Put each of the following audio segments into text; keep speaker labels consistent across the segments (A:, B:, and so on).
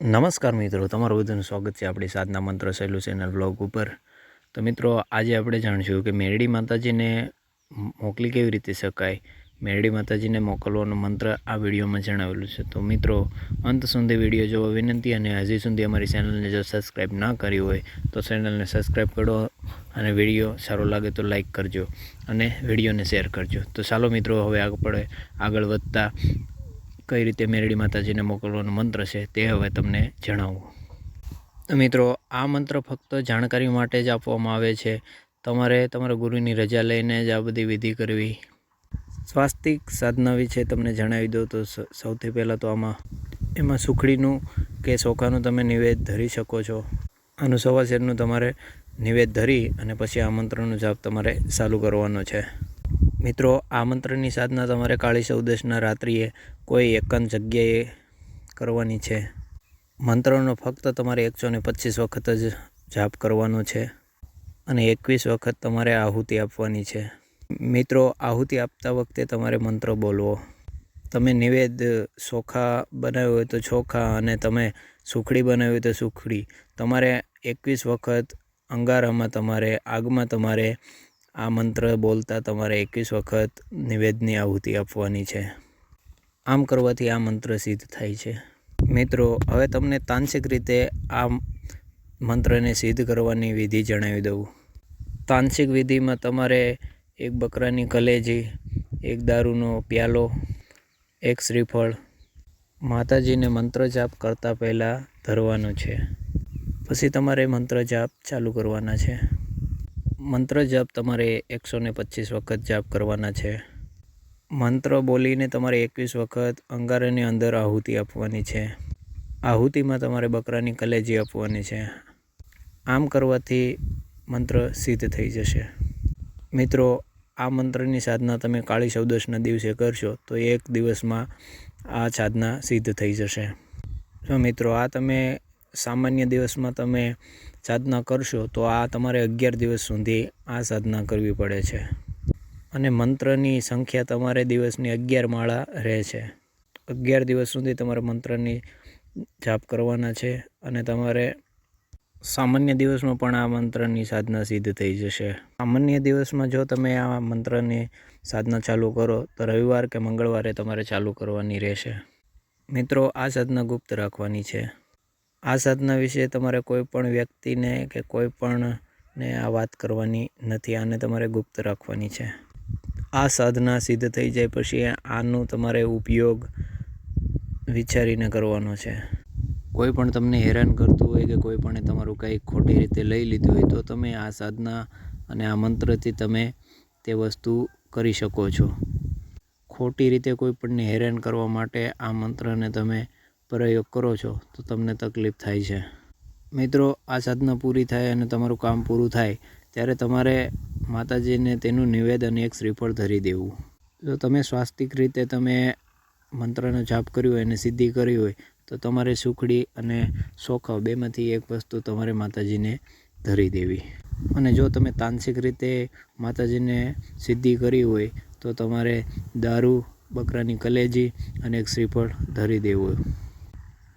A: નમસ્કાર મિત્રો, તમારું બધાનું સ્વાગત છે આપણી સાધના મંત્ર સહેલું ચેનલ બ્લોગ ઉપર. તો મિત્રો, આજે આપણે જાણીશું કે મેરડી માતાજીને મોકલી કેવી રીતે શકાય? મેરડી માતાજીને મોકલવાનો મંત્ર આ વિડીયોમાં જણાવેલું છે. તો મિત્રો, અંત સુધી વીડિયો જોવા વિનંતી અને હજી સુધી અમારી ચેનલને જો સબસ્ક્રાઈબ ના કરી હોય, તો ચેનલને સબસ્ક્રાઈબ કરો અને વીડિયો સારો લાગે તો લાઈક કરજો અને વિડીયોને શેર કરજો. તો ચાલો મિત્રો, હવે આપણે આગળ વધતા કઈ રીતે મેરડી માતાજીને મોકલવાનો મંત્ર છે તે હવે તમને જણાવું. મિત્રો, આ મંત્ર ફક્ત જાણકારી માટે જ આપવામાં આવે છે. તમારે તમારા ગુરુની રજા લઈને જ આ બધી વિધિ કરવી. સ્વાસ્તિક સાધના વિશે તમને જણાવી દઉં તો સૌથી પહેલાં તો આમાં, એમાં સુખડીનું કે ચોખાનું તમે નિવેદ ધરી શકો છો. આનું સવા શેરનું તમારે નિવેદ ધરી અને પછી આ મંત્રનો જાપ તમારે ચાલુ કરવાનો છે. મિત્રો આ મંત્રની સાધના તમારે કાળી ચૌદશના રાત્રિએ કોઈ એકાંત જગ્યાએ કરવાની છે? મંત્રનો ફક્ત તમારે એકસો ને પચીસ વખત જ જાપ કરવાનો છે અને એકવીસ વખત તમારે આહુતિ આપવાની છે. મિત્રો, આહુતિ આપતા વખતે તમારે મંત્ર બોલવો. તમે નિવેદ ચોખા બનાવ્યો હોય તો ચોખા અને તમે સુખડી બનાવી હોય તો સુખડી. તમારે એકવીસ વખત અંગારામાં તમારે, આગમાં તમારે આ મંત્ર બોલતા તમારે એકવીસ વખત નિવેદની આહુતિ આપવાની છે. આમ કરવાથી આ મંત્ર સિદ્ધ થાય છે. મિત્રો, હવે તમને તાંત્રિક રીતે આ મંત્રને સિદ્ધ કરવાની વિધિ જણાવી દઉં. તાંત્રિક વિધિમાં તમારે એક બકરાની કલેજી, એક દારૂનો પ્યાલો, એક શ્રીફળ, માતાજીને મંત્ર જાપ કરતાં પહેલાં ધરવાનું છે. પછી તમારે મંત્ર જાપ ચાલુ કરવાના છે. મંત્ર જાપ તમારે એકસો ને પચીસ વખત જાપ કરવાના છે. મંત્ર બોલીને તમારે એકવીસ વખત અંગારાની અંદર આહુતિ આપવાની છે. આહુતિમાં તમારે બકરાની કલેજી આપવાની છે. આમ કરવાથી મંત્ર સિદ્ધ થઈ જશે. મિત્રો, આ મંત્રની સાધના તમે કાળી ચૌદશના દિવસે કરશો તો એક દિવસમાં આ સાધના સિદ્ધ થઈ જશે. મિત્રો, આ તમે સામાન્ય દિવસમાં તમે સાધના કરશો, તો આ તમારે અગિયાર દિવસ સુધી આ સાધના કરવી પડે છે. અને મંત્રની સંખ્યા તમારે દિવસની અગિયાર માળા રહે છે. અગિયાર દિવસ સુધી તમારે મંત્રની જાપ કરવાના છે અને તમારે સામાન્ય દિવસમાં પણ આ મંત્રની સાધના સિદ્ધ થઈ જશે. સામાન્ય દિવસમાં જો તમે આ મંત્રની સાધના ચાલુ કરો, તો રવિવાર કે મંગળવારે તમારે ચાલુ કરવાની રહેશે. મિત્રો, આ સાધના ગુપ્ત રાખવાની છે. આ સાધના વિશે તમારે કોઈ પણ વ્યક્તિને કે કોઈ પણને આ વાત કરવાની નથી, આને તમારે ગુપ્ત રાખવાની છે. આ સાધના સિદ્ધ થઈ જાય પછી આનું તમારે ઉપયોગ વિચારીને કરવાનો છે. કોઈ પણ તમને હેરાન કરતું હોય કે કોઈ પણ તમારું કંઈ ખોટી રીતે લઈ લીધું હોય તો તમે આ સાધના અને આ મંત્રથી તમે તે વસ્તુ કરી શકો છો. ખોટી રીતે કોઈ પણને હેરાન કરવા માટે આ મંત્રને તમે પ્રયોગ કરો છો, તો તમને તકલીફ થાય છે. મિત્રો, આ સાધના પૂરી થાય અને તમારું કામ પૂરું થાય, ત્યારે તમારે માતાજીને તેનું નિવેદન એક શ્રીફળ ધરી દેવું. જો તમે સ્વાસ્તિક રીતે તમે મંત્રનો જાપ કર્યો હોય અને સિદ્ધિ કરી હોય, તો તમારે સુખડી અને શોખ બેમાંથી એક વસ્તુ તમારે માતાજીને ધરી દેવી. અને જો તમે તાંત્રિક રીતે માતાજીને સિદ્ધિ કરી હોય, તો તમારે દારૂ, બકરાની કલેજી અને એક શ્રીફળ ધરી દેવું.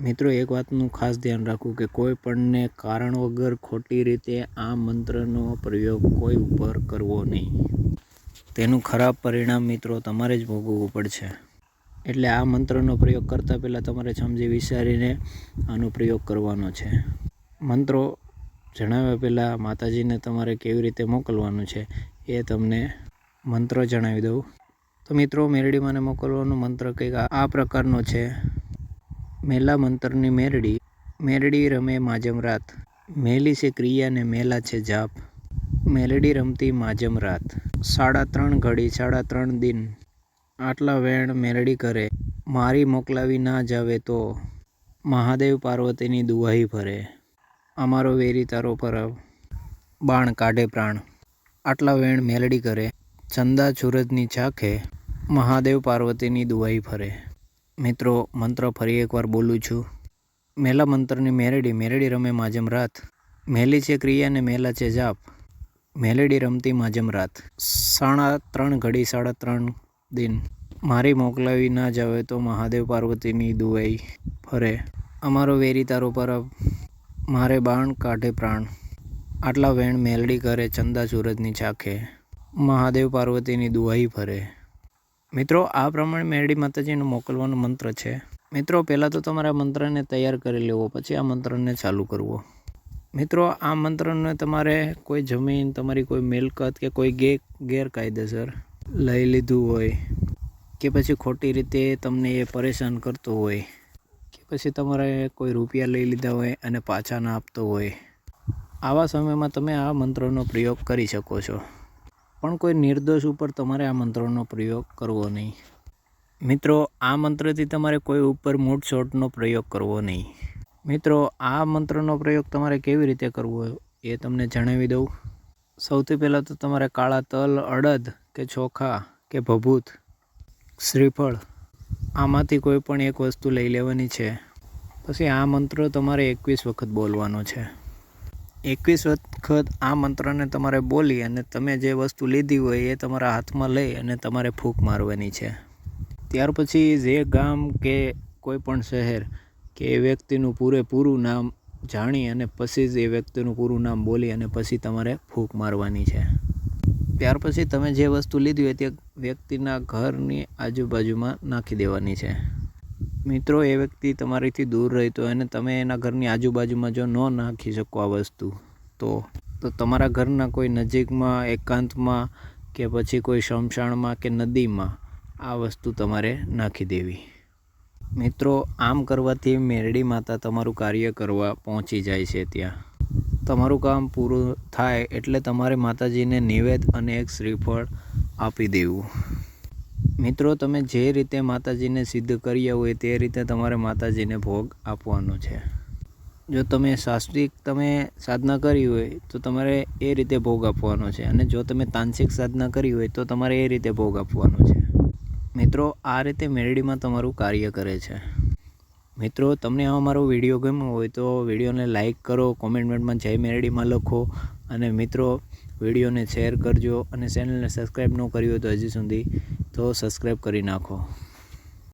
A: મિત્રો, એક વાતનું ખાસ ધ્યાન રાખવું કે કોઈ પણને કારણ વગર ખોટી રીતે આ મંત્રનો પ્રયોગ કોઈ ઉપર કરવો નહીં. તેનું ખરાબ પરિણામ મિત્રો, તમારે જ ભોગવવું પડશે. એટલે આ મંત્રનો પ્રયોગ કરતાં પહેલાં તમારે સમજી, વિચારીને આનો પ્રયોગ કરવાનો છે. મંત્રો જણાવ્યા પહેલાં માતાજીને તમારે કેવી રીતે મોકલવાનું છે એ તમને મંત્ર જણાવી દઉં. તો મિત્રો મેરડીમાંને મોકલવાનો મંત્ર કંઈક આ- પ્રકારનો છે. મેલા મંત્રની મેરડી મેરડી રમે માજમ રાત. મેલી છે ક્રિયા ને મેલા છે જાપ. મેલડી રમતી માજમ રાત. સાડા ત્રણ ઘડી, સાડા ત્રણ દિન. આટલા વેણ મેરડી કરે. મારી મોકલાવી ના જાવે તો મહાદેવ પાર્વતીની દુવાહી ફરે અમારો વેરી તારો પરબ બાણ કાઢે પ્રાણ. આટલા વેણ મેલડી કરે. ચંદા છુરજની છાખે મહાદેવ પાર્વતીની દુવાઈ ફરે મિત્રો, મંત્ર ફરી એકવાર બોલું છું. મેલા મંત્રની મેરડી મેરડી રમે માજમ રાત. મેલી છે ક્રિયા ને મેલા છે જાપ. મેલેડી રમતી માજમ રાત. સાડા ત્રણ ઘડી, સાડા ત્રણ દિન. મારી મોકલાવી ના જાવે તો મહાદેવ પાર્વતીની દુવાઈ ફરે. અમારો વેરી તારો પરબ મારે બાણ કાઢે પ્રાણ. આટલા વેણ મેલડી કરે ચંદા સૂરજની ચાખે મહાદેવ પાર્વતીની દુહાઈ ફરે. મિત્રો, આ પ્રમાણે મેરડી માતાજીને મોકલવાનો મંત્ર છે. મિત્રો, પહેલાં તો તમારે મંત્રને તૈયાર કરી લેવો, પછી આ મંત્રને ચાલુ કરવો. મિત્રો, આ મંત્રને તમારે કોઈ જમીન, તમારી કોઈ મિલકત કે કોઈ ગે ગેરકાયદેસર લઈ લીધું હોય કે પછી ખોટી રીતે તમને એ પરેશાન કરતો હોય કે પછી તમારે કોઈ રૂપિયા લઈ લીધા હોય અને પાછા ના આપતો હોય, આવા સમયમાં તમે આ મંત્રનો પ્રયોગ કરી શકો છો. પણ કોઈ નિર્દોષ ઉપર તમારે આ મંત્રનો પ્રયોગ કરવો નહીં. મિત્રો, આ મંત્રથી તમારે કોઈ ઉપર મૂઠશોટનો પ્રયોગ કરવો નહીં. મિત્રો, આ મંત્રનો પ્રયોગ તમારે કેવી રીતે કરવો એ તમને જણાવી દઉં. સૌથી પહેલાં તો તમારે કાળા તલ, અડદ કે ચોખા કે ભભૂત, શ્રીફળ આમાંથી કોઈ પણ એક વસ્તુ લઈ લેવાની છે. પછી આ મંત્ર તમારે એકવીસ વખત બોલવાનો છે. એકવીસ વખત આ મંત્રને તમારે બોલી અને તમે જે વસ્તુ લીધી હોય એ તમારા હાથમાં લઈ અને તમારે ફૂંક મારવાની છે. ત્યાર પછી જે ગામ કે કોઈ પણ શહેર કે એ વ્યક્તિનું પૂરેપૂરું નામ જાણી અને પછી જ એ વ્યક્તિનું પૂરું નામ બોલી અને પછી તમારે ફૂંક મારવાની છે. ત્યાર પછી તમે જે વસ્તુ લીધી હોય તે વ્યક્તિના ઘરની આજુબાજુમાં નાખી દેવાની છે. મિત્રો, એ વ્યક્તિ તમારીથી દૂર રહેતો અને તમે એના ઘરની આજુબાજુમાં જો ન નાખી શકો આ વસ્તુ, તો તો તમારા ઘરના કોઈ નજીકમાં, એકાંતમાં કે પછી કોઈ શમશાણમાં કે નદીમાં આ વસ્તુ તમારે નાખી દેવી. મિત્રો, આમ કરવાથી મેરડી માતા તમારું કાર્ય કરવા પહોંચી જાય છે ત્યાં. તમારું કામ પૂરું થાય એટલે તમારે માતાજીને નિવેદ અને એક શ્રીફળ આપી દેવું. મિત્રો, તમે જે રીતે માતાજીને સિદ્ધ કર્યા હોય તે રીતે તમારે માતાજીને ભોગ આપવાનો છે. જો તમે શાસ્ત્રિક તમે સાધના કરી હોય, તો તમારે એ રીતે ભોગ આપવાનો છે. અને જો તમે તાંત્રિક સાધના કરી હોય, તો તમારે એ રીતે ભોગ આપવાનો છે. મિત્રો, આ રીતે મેરડીમાં તમારું કાર્ય કરે છે. મિત્રો, તમને આ મારો વીડિયો ગમ્યો હોય, તો વિડીયોને લાઇક કરો કોમેન્ટમેન્ટમાં જય મેરડીમાં લખો. અને મિત્રો વિડીયોને શેર કરજો અને ચેનલને સબસ્ક્રાઈબ ન કરી હોય તો હજી સુધી તો સબસ્ક્રાઈબ કરી નાખો.